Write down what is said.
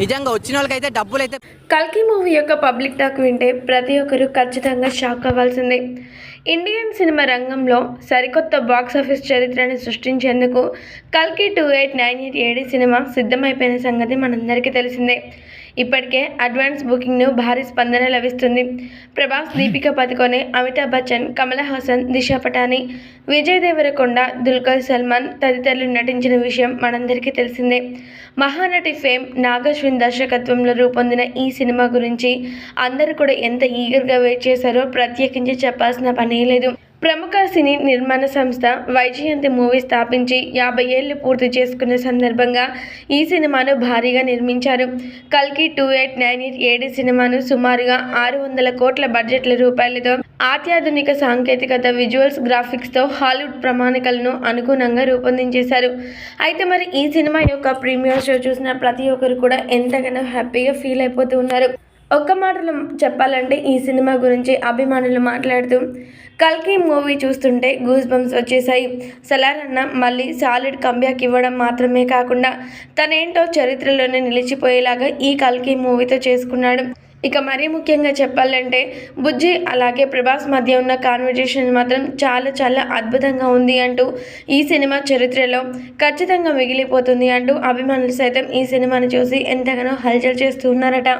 నిజంగా వచ్చిన వాళ్ళకైతే డబ్బులు అయితే కల్కి మూవీ యొక్క పబ్లిక్ టాక్ వింటే ప్రతి ఒక్కరూ ఖచ్చితంగా షాక్ అవ్వాల్సిందే. ఇండియన్ సినిమా రంగంలో సరికొత్త బాక్స్ ఆఫీస్ చరిత్రను సృష్టించేందుకు కల్కి two eight nine eight AD cinema సిద్ధమైపోయిన సంగతి మనందరికీ తెలిసిందే. ఇప్పటికే అడ్వాన్స్ బుకింగ్ను భారీ స్పందన లభిస్తుంది. ప్రభాస్ దీపిక పదుకొనే అమితాబ్ బచ్చన్ కమల్ హాసన్ దిశా పటాని విజయ్ దేవరకొండ దుల్కర్ సల్మాన్ తదితరులు నటించిన విషయం మనందరికీ తెలిసిందే. మహానటి ఫేమ్ నాగశ్విన్ దర్శకత్వంలో రూపొందిన ఈ సినిమా గురించి అందరూ కూడా ఎంత ఈగర్గా వెయిట్ చేశారో ప్రత్యేకించి చెప్పాల్సిన పనే లేదు. ప్రముఖ సినీ నిర్మాణ సంస్థ వైజయంతి మూవీ స్థాపించి యాభై ఏళ్ళు పూర్తి చేసుకున్న సందర్భంగా ఈ సినిమాను భారీగా నిర్మించారు. కల్కి టూ ఎయిట్ నైన్ ఎయిట్ ఏడు సినిమాను సుమారుగా ఆరు వందల కోట్ల బడ్జెట్ల రూపాయలతో అత్యాధునిక సాంకేతికత విజువల్స్ గ్రాఫిక్స్తో హాలీవుడ్ ప్రమాణికలను అనుగుణంగా రూపొందించేశారు. అయితే మరి ఈ సినిమా యొక్క ప్రీమియర్ షో చూసిన ప్రతి ఒక్కరు కూడా ఎంతగానో హ్యాపీగా ఫీల్ అయిపోతూ ఉన్నారు. ఒక్క మాటలో చెప్పాలంటే ఈ సినిమా గురించి అభిమానులు మాట్లాడుతూ కల్కి మూవీ చూస్తుంటే గూస్ బంప్స్ వచ్చేసాయి సలార్ అన్న మళ్ళీ సాలిడ్ కంబ్యాక్ ఇవ్వడం మాత్రమే కాకుండా తనేంటో చరిత్రలోనే నిలిచిపోయేలాగా ఈ కల్కి మూవీతో చేసుకున్నాడు. ఇక మరీ ముఖ్యంగా చెప్పాలంటే బుజ్జి అలాగే ప్రభాస్ మధ్య ఉన్న కాన్వర్జేషన్ మాత్రం చాలా చాలా అద్భుతంగా ఉంది అంటూ ఈ సినిమా చరిత్రలో ఖచ్చితంగా మిగిలిపోతుంది అంటూ అభిమానులు సైతం ఈ సినిమాను చూసి ఎంతగానో హల్చల్ చేస్తూ ఉన్నారట